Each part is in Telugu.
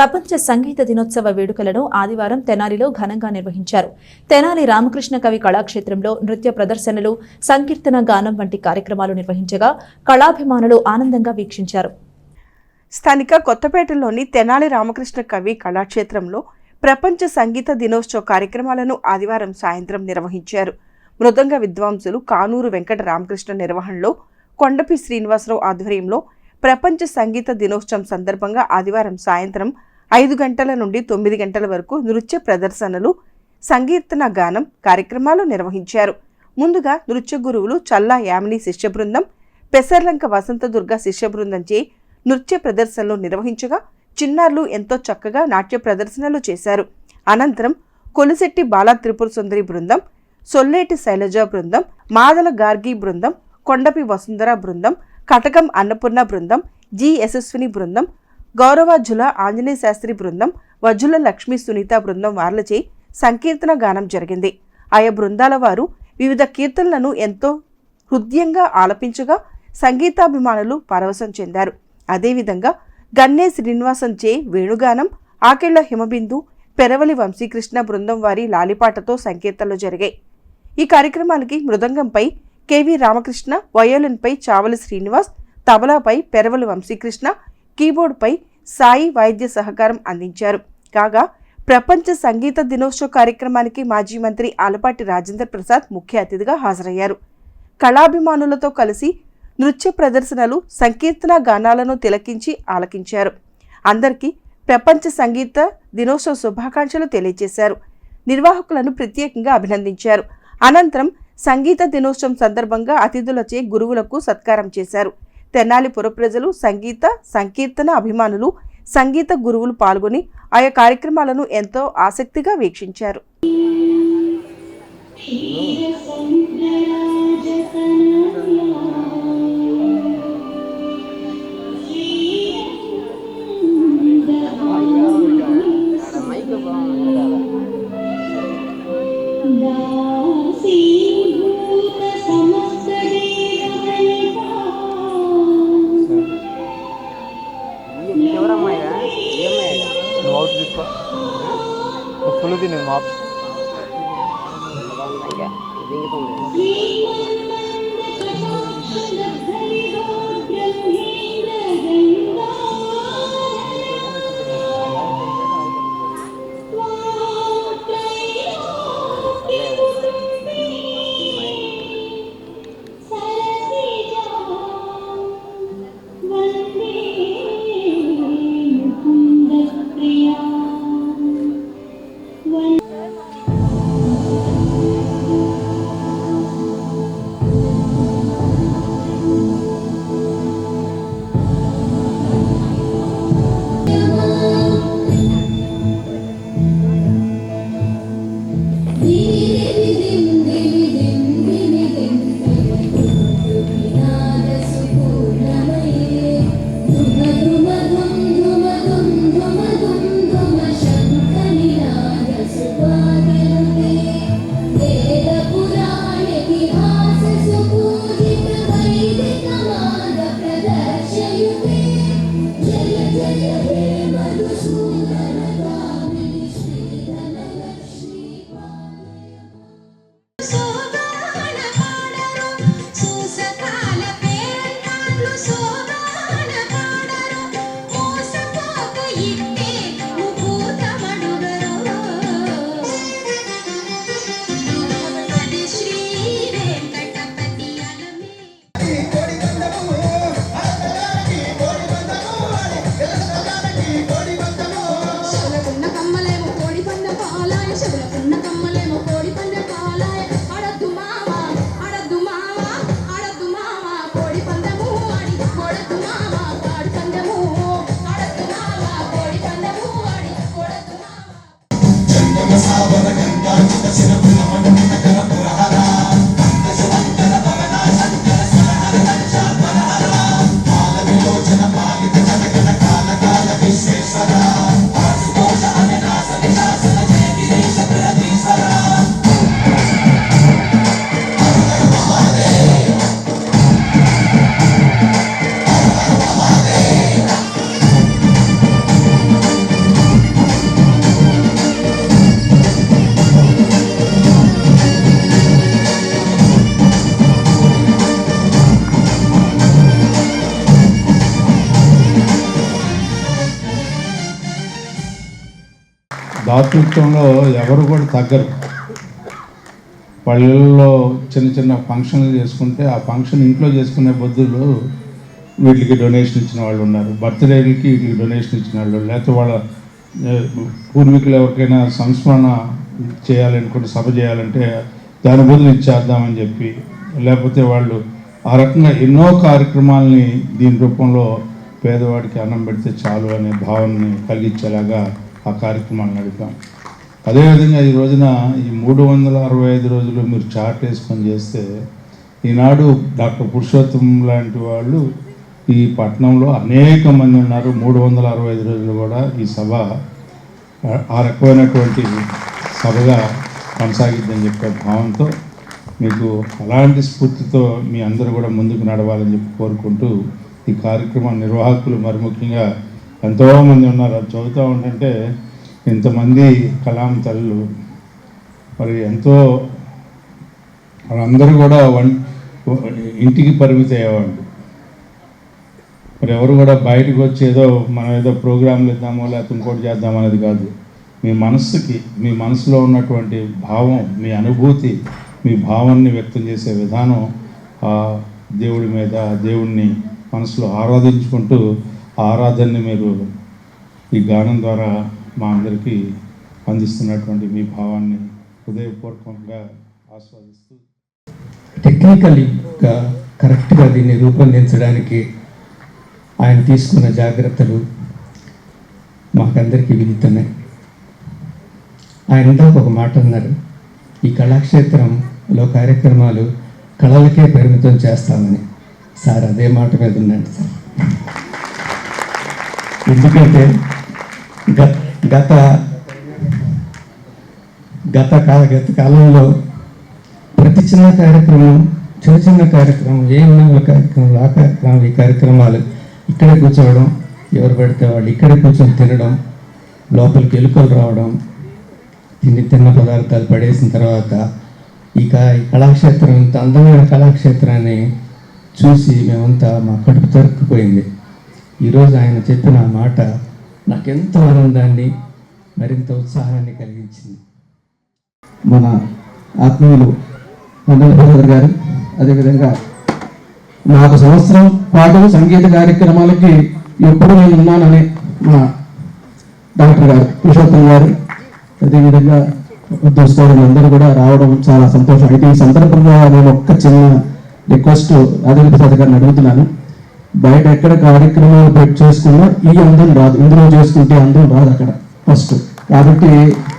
ప్రపంచ సంగీత దినోత్సవ వేడుకలను ఆదివారం తెనాలిలో ఘనంగా నిర్వహించారు. తెనాలి రామకృష్ణ కవి కళాక్షేత్రంలో నృత్య ప్రదర్శనలు సంకీర్తన గానం వంటి కార్యక్రమాలు నిర్వహించగా కళాభిమానులు ఆనందంగా వీక్షించారు. స్థానిక కొత్తపేటలోని తెనాలి రామకృష్ణ కవి కళాక్షేత్రంలో ప్రపంచ సంగీత దినోత్సవ కార్యక్రమాలను ఆదివారం సాయంత్రం నిర్వహించారు. మృదంగ విద్వాంసులు కానూరు వెంకట రామకృష్ణ నిర్వహణలో కొండపి శ్రీనివాసరావు ఆధ్వర్యంలో ప్రపంచ సంగీత దినోత్సవం సందర్భంగా ఆదివారం సాయంత్రం ఐదు గంటల నుండి తొమ్మిది గంటల వరకు నృత్య ప్రదర్శనలు సంకీర్తన గానం కార్యక్రమాలు నిర్వహించారు. ముందుగా నృత్య గురువులు చల్లా యామిని శిష్య బృందం పెసర్లంక వసంతదుర్గ శిష్య బృందంచే నృత్య ప్రదర్శనలు నిర్వహించగా చిన్నారులు ఎంతో చక్కగా నాట్య ప్రదర్శనలు చేశారు. అనంతరం కొలిశెట్టి బాలా త్రిపుర సుందరి బృందం సొల్లేటి శైలజ బృందం మాదల గార్గి బృందం కొండపి వసుంధర బృందం కటకం అన్నపూర్ణ బృందం జి యశస్విని బృందం గౌరవాజుల ఆంజనేయ శాస్త్రి బృందం వజ్జుల లక్ష్మీ సునీత బృందం వార్లచే సంకీర్తన గానం జరిగింది. ఆయా బృందాల వారు వివిధ కీర్తనలను ఎంతో హృదయంగా ఆలపించగా సంగీతాభిమానులు పరవశం చెందారు. అదేవిధంగా గన్నే శ్రీనివాసం చే వేణుగానం ఆకెళ్ళ హిమబిందు పెరవలి వంశీకృష్ణ బృందం వారి లాలిపాటతో సంకీర్తనలు జరిగాయి. ఈ కార్యక్రమానికి మృదంగంపై కెవి రామకృష్ణ వయోలిన్పై చావలి శ్రీనివాస్ తబలాపై పెరవలి వంశీకృష్ణ కీబోర్డ్పై సాయి వైద్య సహకారం అందించారు. కాగా ప్రపంచ సంగీత దినోత్సవ కార్యక్రమానికి మాజీ మంత్రి ఆలపాటి రాజేందర్ ప్రసాద్ ముఖ్య అతిథిగా హాజరయ్యారు. కళాభిమానులతో కలిసి నృత్య ప్రదర్శనలు సంకీర్తన గానాలను తిలకించి ఆలకించారు. అందరికీ ప్రపంచ సంగీత దినోత్సవ శుభాకాంక్షలు తెలియజేశారు. నిర్వాహకులను ప్రత్యేకంగా అభినందించారు. అనంతరం సంగీత దినోత్సవం సందర్భంగా అతిథులచే గురువులకు సత్కారం చేశారు. తెనాలి పుర ప్రజలు సంగీత సంకీర్తన అభిమానులు సంగీత గురువులు పాల్గొని ఆయా కార్యక్రమాలను ఎంతో ఆసక్తిగా వీక్షించారు. I'm din yung map. దాతృత్వంలో ఎవరు కూడా తగ్గరు. పల్లెల్లో చిన్న చిన్న ఫంక్షన్లు చేసుకుంటే ఆ ఫంక్షన్ ఇంట్లో చేసుకునే బుద్ధులు వీటికి డొనేషన్ ఇచ్చిన వాళ్ళు ఉన్నారు. బర్త్డేలకి వీటికి డొనేషన్ ఇచ్చిన వాళ్ళు లేకపోతే వాళ్ళ పూర్వీకులు ఎవరికైనా సంస్మరణ చేయాలనుకుంటే సభ చేయాలంటే దాని బదులు ఇచ్చేద్దామని చెప్పి లేకపోతే వాళ్ళు ఆ రకంగా ఎన్నో కార్యక్రమాలని దీని రూపంలో పేదవాడికి అన్నం పెడితే చాలు అనే భావనని కలిగించేలాగా ఆ కార్యక్రమాన్ని నడిపాం అదేవిధంగా ఈ రోజున ఈ మూడు వందల అరవై ఐదు రోజులు మీరు చార్ట్ వేసుకొని చేస్తే ఈనాడు డాక్టర్ పురుషోత్తం లాంటి వాళ్ళు ఈ పట్టణంలో అనేక మంది ఉన్నారు. మూడు వందల అరవై ఐదు రోజులు కూడా ఈ సభ ఆ- రకమైనటువంటి సభగా కొనసాగిద్దని చెప్పే భావంతో మీకు అలాంటి స్ఫూర్తితో మీ అందరూ కూడా ముందుకు నడవాలని చెప్పి కోరుకుంటూ ఈ కార్యక్రమ నిర్వాహకులు మరి ముఖ్యంగా ఎంతోమంది ఉన్నారు. అది చదువుతూ ఉంటుంటే ఇంతమంది కలాం తల్లు. మరి ఎంతో వాళ్ళందరూ కూడా వన్ ఇంటికి పరిమితి అయ్యేవాళ్ళు. మరి ఎవరు కూడా బయటకు వచ్చి ఏదో మనం ఏదో ప్రోగ్రాంలు ఇద్దామో లేకపోతే ఇంకోటి చేద్దాం అనేది కాదు. మీ మనస్సుకి మీ మనసులో ఉన్నటువంటి భావం మీ అనుభూతి మీ భావాన్ని వ్యక్తం చేసే విధానం ఆ దేవుడి మీద దేవుణ్ణి మనసులో ఆరాధించుకుంటూ ఆరాధనని మీరు ఈ గానం ద్వారా మా అందరికీ అందిస్తున్నటువంటి మీ భావాన్ని హృదయపూర్వకంగా ఆస్వాదిస్తూ. టెక్నికల్గా కరెక్ట్గా దీన్ని రూపొందించడానికి ఆయన తీసుకున్న జాగ్రత్తలు మాకందరికీ విదితున్నాయి ఆయన ఇందాక ఒక మాట అన్నారు ఈ కళాక్షేత్రంలో కార్యక్రమాలు కళలకే పరిమితం చేస్తామని. సార్ అదే మాట మీద ఉన్నాడు సార్. ఎందుకంటే గత గత గత కాల గత కాలంలో ప్రతి చిన్న కార్యక్రమం చిన్న చిన్న కార్యక్రమం ఏ ఉన్న కార్యక్రమాలు ఆ కార్యక్రమాలు ఈ కార్యక్రమాలు ఇక్కడే కూర్చోవడం ఎవరు పడితే వాళ్ళు ఇక్కడే కూర్చొని తినడం లోపలికి ఎలుకలు రావడం తిని తిన్న పదార్థాలు పడేసిన తర్వాత ఇక ఈ కళాక్షేత్రం ఇంత అందమైన కళాక్షేత్రాన్ని చూసి మేమంతా మా కడుపు తరుక్కుపోయింది. ఈరోజు ఆయన చెప్పిన మాట నాకెంతో ఆనందాన్ని మరింత ఉత్సాహాన్ని కలిగించింది. మన ఆత్మీయులు మండల గారు అదేవిధంగా నాకు సంవత్సరం పాటు సంగీత కార్యక్రమాలకి ఎప్పుడు నేను ఉన్నానని మా డాక్టర్ గారు పురుషోత్తం గారు అదేవిధంగా దోసుకోవడం అందరూ కూడా రావడం చాలా సంతోషం. అయితే ఈ సందర్భంగా నేను ఒక్క చిన్న రిక్వెస్ట్ రాజేంద్ర ప్రసాద్ గారిని అడుగుతున్నాను. బయట ఎక్కడ కార్యక్రమాలు పెట్టి చేసుకున్నా ఈ అందం రాదు. ఇందులో చేసుకుంటే అందం రాదు అక్కడ. ఫస్ట్. కాబట్టి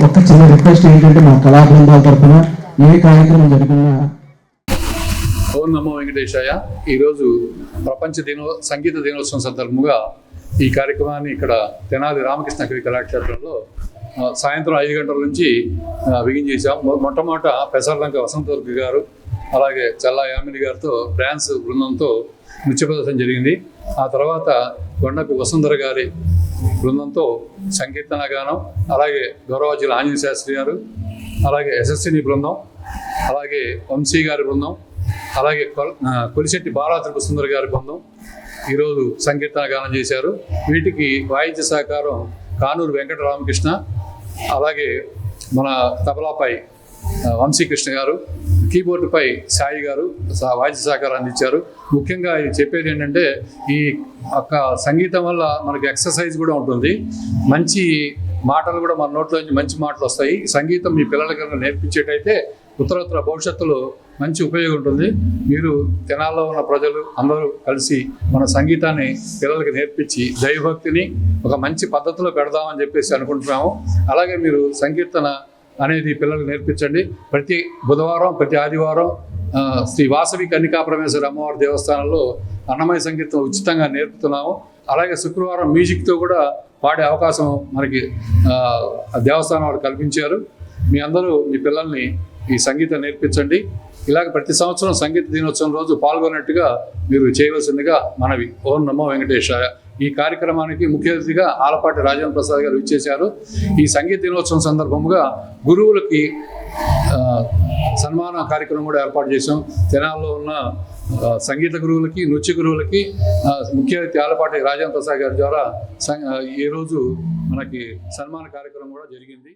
ఒక చిన్న రిక్వెస్ట్ ఏంటంటే మా కళా బృందాల తరఫున ఏ కార్యక్రమం జరిగినా ఓం నమో వెంకటేశాయ. ఈరోజు ప్రపంచ దినో సంగీత దినోత్సవం సందర్భంగా ఈ కార్యక్రమాన్ని ఇక్కడ తెనాలి రామకృష్ణ కవి కళాక్షేత్రంలో సాయంత్రం ఐదు గంటల నుంచి ఆ, మొట్టమొదట పెసర్లంక వసంతదుర్గ గారు అలాగే చల్లా యామిని గారితో డ్యాన్స్ బృందంతో నృత్య ప్రదర్శన జరిగింది. ఆ తర్వాత కొండకు వసుంధర గారి బృందంతో సంకీర్తన గానం అలాగే గౌరవాజీల ఆంజనేయ శాస్త్రి గారు అలాగే యశస్విని బృందం అలాగే వంశీ గారి బృందం అలాగే కొల్- కొలిశెట్టి బాలాత్రిపు సుందర్ గారి బృందం ఈరోజు సంకీర్తన గానం చేశారు. వీటికి వాయిద్య సహకారం కానూరు వెంకటరామకృష్ణ అలాగే మన తబలాపై వంశీకృష్ణ గారు కీబోర్డుపై సాయి గారు వాయిద్య సహకారం అందించారు. ముఖ్యంగా ఇది చెప్పేది ఏంటంటే ఈ ఒక్క సంగీతం వల్ల మనకి ఎక్సర్సైజ్ కూడా ఉంటుంది. మంచి మాటలు కూడా మన నోట్లోంచి మంచి మాటలు వస్తాయి. సంగీతం మీ పిల్లలకి నేర్పించేటైతే ఉత్తరోత్తర భవిష్యత్తులో మంచి ఉపయోగం ఉంటుంది. మీరు తెనాల్లో ఉన్న ప్రజలు అందరూ కలిసి మన సంగీతాన్ని పిల్లలకి నేర్పించి దైవభక్తిని ఒక మంచి పద్ధతిలో పెడదామని చెప్పేసి అనుకుంటున్నాము. అలాగే మీరు సంకీర్తన అనేది పిల్లలకు నేర్పించండి. ప్రతి బుధవారం ప్రతి ఆదివారం శ్రీ వాసవి కన్నికా పరమేశ్వర అమ్మవారి దేవస్థానంలో అన్నమయ సంగీతం ఉచితంగా నేర్పుతున్నాము. అలాగే శుక్రవారం మ్యూజిక్తో కూడా పాడే అవకాశం మనకి దేవస్థానం వారు కల్పించారు. మీ అందరూ మీ పిల్లల్ని ఈ సంగీతం నేర్పించండి. ఇలాగ ప్రతి సంవత్సరం సంగీత దినోత్సవం రోజు పాల్గొన్నట్టుగా మీరు చేయవలసిందిగా మనవి. ఓం నమో వెంకటేశాయ. ఈ కార్యక్రమానికి ముఖ్య అతిథిగా ఆలపాటి రాజేంద్ర ప్రసాద్ గారు ఇచ్చేశారు ఈ సంగీత దినోత్సవం సందర్భంగా గురువులకి సన్మాన కార్యక్రమం కూడా ఏర్పాటు చేశాం. తెనాల్లో ఉన్న సంగీత గురువులకి నృత్య గురువులకి ముఖ్య అతిథి ఆలపాటి రాజేంద్ర ప్రసాద్ గారి ద్వారా సం- ఈ రోజు మనకి సన్మాన కార్యక్రమం కూడా జరిగింది.